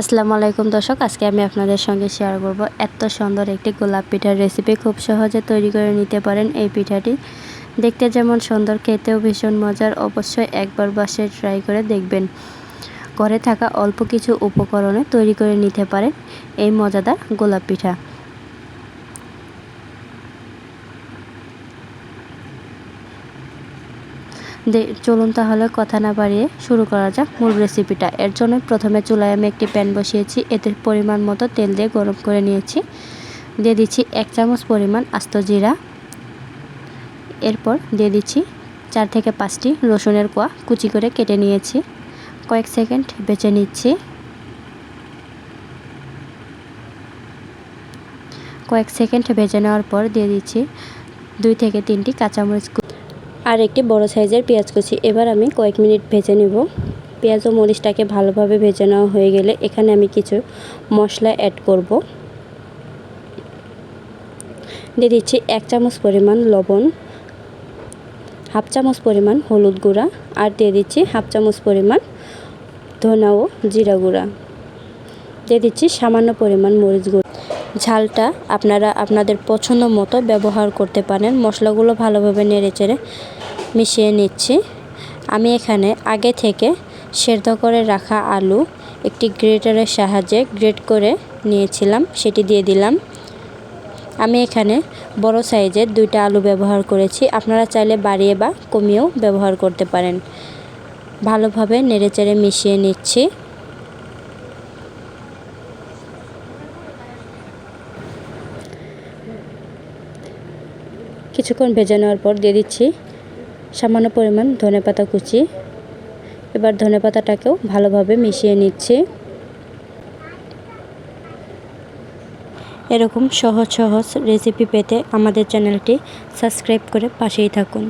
আসসালামু আলাইকুম দর্শক, আজকে আমি আপনাদের সঙ্গে শেয়ার করব এত সুন্দর একটি গোলাপ পিঠার রেসিপি খুব সহজে তৈরি করে নিতে পারেন এই পিঠাটি। দেখতে যেমন সুন্দর, খেতেও ভীষণ মজার। অবশ্যই একবার বাসে ট্রাই করে দেখবেন। ঘরে থাকা অল্প কিছু উপকরণে তৈরি করে নিতে পারেন এই মজাদার গোলাপ পিঠা। চলুন তাহলে কথা না বাড়িয়ে শুরু করা যাক মূল রেসিপিটা এর জন্য প্রথমে চুলায় আমি একটি প্যান বসিয়েছি। এতে পরিমাণ মতো তেল দিয়ে গরম করে নিয়েছি। দিয়ে দিচ্ছি এক চামচ পরিমাণ আস্ত জিরা। এরপর দিয়ে দিচ্ছি চার থেকে পাঁচটি রসুনের কোয়া কুচি করে কেটে নিয়েছি। কয়েক সেকেন্ড বেছে নিচ্ছি। কয়েক সেকেন্ড ভেজে নেওয়ার পর দিয়ে দিচ্ছি দুই থেকে তিনটি কাঁচামরিচ আর একটি বড় সাইজের পেঁয়াজ কুচি। এবার আমি কয়েক মিনিট ভেজে নেব। পেঁয়াজ ও মরিচটাকে ভালোভাবে ভেজে নেওয়া হয়ে গেলে এখানে আমি কিছু মশলা অ্যাড করব। দিয়ে দিচ্ছি এক চামচ পরিমাণ লবণ, হাফ চামচ পরিমাণ হলুদ গুঁড়া আর দিয়ে দিচ্ছি হাফ চামচ পরিমাণ ধনা ও জিরা গুঁড়া। দিয়ে দিচ্ছি সামান্য পরিমাণ মরিচ গুঁড়া। ঝালটা আপনারা আপনাদের পছন্দ মতো ব্যবহার করতে পারেন। মশলাগুলো ভালোভাবে নেড়ে চেড়ে মিশিয়ে নিচ্ছি। আমি এখানে আগে থেকে সেদ্ধ করে রাখা আলু একটি গ্রেটারের সাহায্যে গ্রেট করে নিয়েছিলাম, সেটি দিয়ে দিলাম। আমি এখানে বড় সাইজের দুইটা আলু ব্যবহার করেছি। আপনারা চাইলে বাড়িয়ে বা কমিয়েও ব্যবহার করতে পারেন। ভালোভাবে নেড়েচেড়ে মিশিয়ে নিচ্ছি। কিছুক্ষণ ভেজে নেওয়ার পর দিয়ে দিচ্ছি সামান্য পরিমাণ ধনে পাতা কুচি। এবার ধনে পাতাটাকেও ভালোভাবে মিশিয়ে নিচ্ছি। এরকম সহজ সহজ রেসিপি পেতে আমাদের চ্যানেলটি সাবস্ক্রাইব করে পাশেই থাকুন।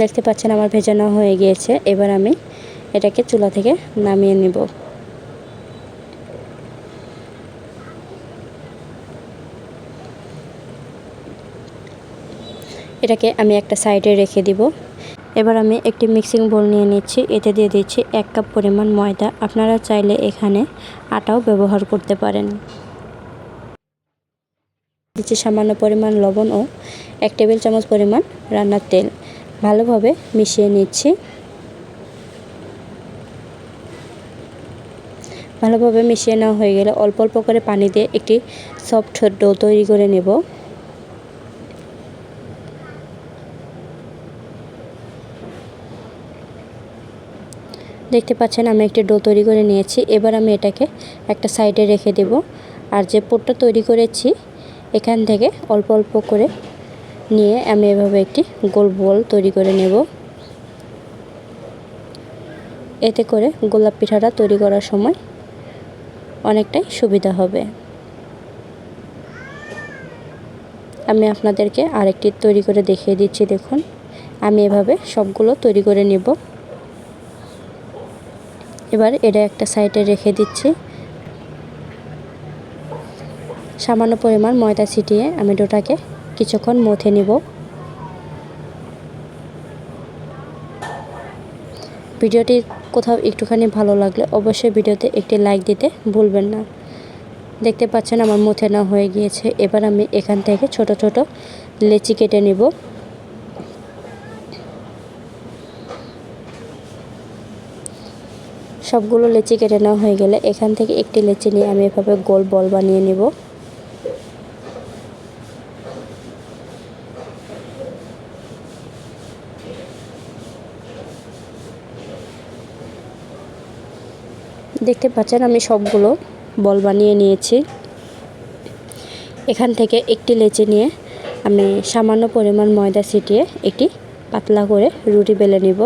দেখতে পাচ্ছেন আমার ভেজানো হয়ে গিয়েছে। এবার আমি এটাকে চুলা থেকে নামিয়ে নেব। এটাকে আমি একটা সাইডে রেখে দিব। এবার আমি একটি মিক্সিং বোল নিয়ে নিচ্ছি। এতে দিয়ে দিচ্ছি এক কাপ পরিমাণ ময়দা। আপনারা চাইলে এখানে আটাও ব্যবহার করতে পারেন। দিচ্ছি সামান্য পরিমাণ লবণ ও এক টেবিল চামচ পরিমাণ রান্নার তেল। ভালোভাবে মিশিয়ে নিচ্ছি। ভালোভাবে মিশিয়ে নেওয়া হয়ে গেলে অল্প অল্প করে পানি দিয়ে একটি সফট ডো তৈরি করে নেব। দেখতে পাচ্ছেন আমি একটি ডো তৈরি করে নিয়েছি। এবার আমি এটাকে একটা সাইডে রেখে দেব। আর যে পোটটা তৈরি করেছি, এখান থেকে অল্প অল্প করে নিয়ে আমি এভাবে একটি গোল বল তৈরি করে নেব। এতে করে গোলাপ পিঠাটা তৈরি করার সময় অনেকটাই সুবিধা হবে। আমি আপনাদেরকে আরেকটি তৈরি করে দেখিয়ে দিচ্ছি, দেখুন। আমি এভাবে সবগুলো তৈরি করে নেব। এবার এটা একটা সাইডে রেখে দিচ্ছি। সামান্য পরিমাণ ময়দা ছিটিয়ে আমি ডোটাকে কিছুক্ষণ মথে নিব। ভিডিওটি কোথাও একটুখানি ভালো লাগলে অবশ্যই ভিডিওতে একটি লাইক দিতে ভুলবেন না। দেখতে পাচ্ছেন আমার মুথে না হয়ে গিয়েছে। এবার আমি এখান থেকে ছোট ছোট লেচি কেটে নেব। সবগুলো লেচি কেটে নেওয়া হয়ে গেলে এখান থেকে একটি লেচি নিয়ে আমি এভাবে গোল বল বানিয়ে নিব। দেখতে পাচ্ছেন আমি সবগুলো বল বানিয়ে নিয়েছি। এখান থেকে একটি লেচি নিয়ে আমি সামান্য পরিমাণ ময়দা ছিটিয়ে একটি পাতলা করে রুটি বেলে নিব।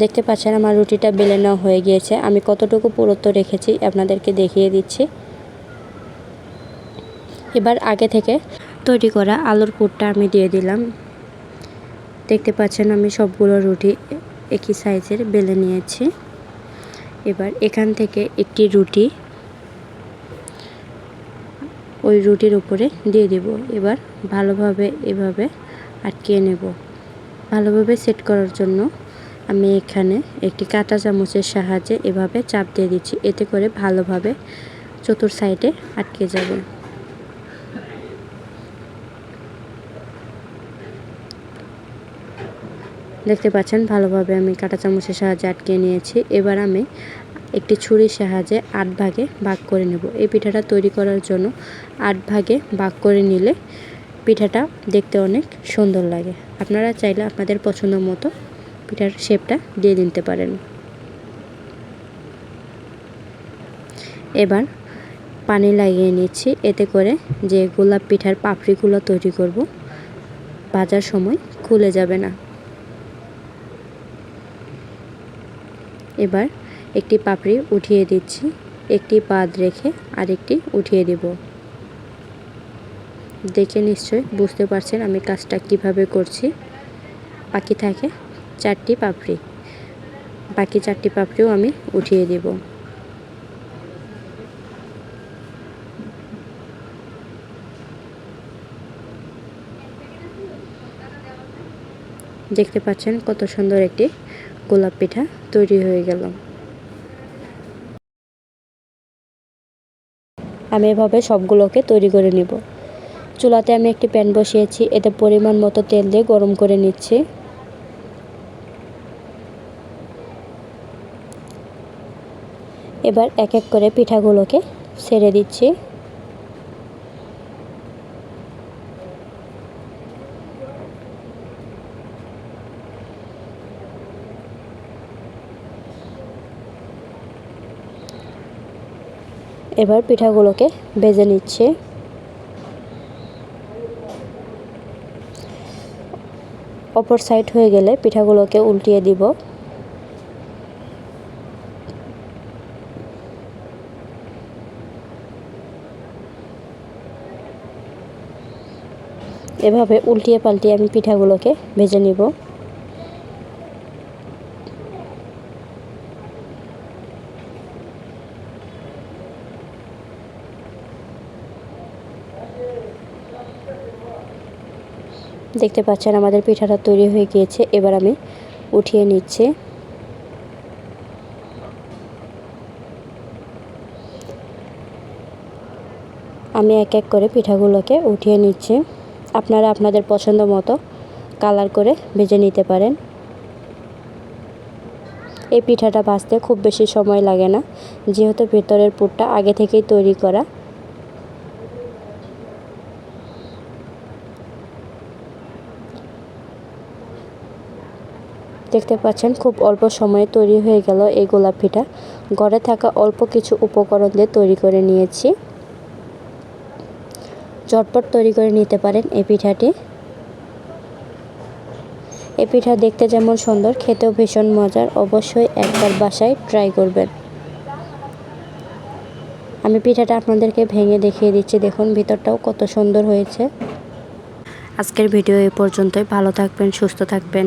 দেখতে পাচ্ছেন আমার রুটিটা বেলে নেওয়া হয়ে গিয়েছে। আমি কতটুকু পুরত্ব রেখেছি আপনাদেরকে দেখিয়ে দিচ্ছি। এবার আগে থেকে তৈরি করা আলুর পুরটা আমি দিয়ে দিলাম। দেখতে পাচ্ছেন আমি সবগুলো রুটি একই সাইজের বেলে নিয়েছি। এবার এখান থেকে একটি রুটি ওই রুটির উপরে দিয়ে দেব। এবার ভালোভাবে এভাবে আটকিয়ে নেব। ভালোভাবে সেট করার জন্য আমি এখানে একটি কাঁটা চামচের সাহায্যে এভাবে চাপ দিয়ে দিচ্ছি। এতে করে ভালোভাবে চতুর সাইডে আটকে যাবে। দেখতে পাচ্ছেন, ভালোভাবে আমি কাঁটা চামচের সাহায্যে আটকে নিয়েছি। এবার আমি একটি ছুরির সাহায্যে আট ভাগে ভাগ করে নেব। এই পিঠাটা তৈরি করার জন্য আট ভাগে ভাগ করে নিলে পিঠাটা দেখতে অনেক সুন্দর লাগে। আপনারা চাইলে আপনাদের পছন্দ মতো পিঠার শেপটা দিয়ে দিতে পারেন। এবার পানি লাগিয়ে নিচ্ছি। এতে করে যে গোলাপ পিঠার পাপড়িগুলো তৈরি করব ভাজার সময় খুলে যাবে না। এবার একটি পাপড়ি উঠিয়ে দিচ্ছি। একটি পাদ রেখে আরেকটি উঠিয়ে দেব। দেখে নিশ্চয় বুঝতে পারছেন আমি কাজটা কীভাবে করছি। বাকি থাকে চারটি পাপড়ি। বাকি চারটি পাপড়িও আমি উঠিয়ে দেব। দেখতে পাচ্ছেন কত সুন্দর একটি গোলাপ পিঠা তৈরি হয়ে গেল। আমি এভাবে সবগুলোকে তৈরি করে নিব। চুলাতে আমি একটি প্যান বসিয়েছি, এতে পরিমাণ মতো তেল দিয়ে গরম করে নিচ্ছি। এবার এক এক করে পিঠাগুলোকে ছেড়ে দিচ্ছি। এবার পিঠাগুলোকে ভেজে নিচ্ছে। অপর সাইড হয়ে গেলে পিঠাগুলোকে উল্টিয়ে দিব। এভাবে উল্টিয়ে পাল্টিয়ে আমি পিঠাগুলোকে ভেজে নিব। দেখতে পাচ্ছেন, আমাদের পিঠাটা তৈরি হয়ে গিয়েছে। এবার আমি উঠিয়ে নিচ্ছি। আমি এক এক করে পিঠাগুলোকে উঠিয়ে নিচ্ছি। আপনারা আপনাদের পছন্দ মতো কালার করে ভেজে নিতে পারেন। এই পিঠাটা ভাজতে খুব বেশি সময় লাগে না, যেহেতু ভেতরের পুরটা আগে থেকেই তৈরি করা। দেখতে পাচ্ছেন খুব অল্প সময়ে তৈরি হয়ে গেল এই গোলাপ পিঠা ঘরে থাকা অল্প কিছু উপকরণ দিয়ে তৈরি করে নিয়েছি। চটপট তৈরি করে নিতে পারেন এই পিঠাটি। এই পিঠা দেখতে যেমন সুন্দর, খেতেও ভীষণ মজার। অবশ্যই একবার বাসায় ট্রাই করবেন। আমি পিঠাটা আপনাদেরকে ভেঙে দেখিয়ে দিচ্ছি। দেখুন ভিতরটাও কত সুন্দর হয়েছে। আজকের ভিডিও এই পর্যন্তই। ভালো থাকবেন, সুস্থ থাকবেন।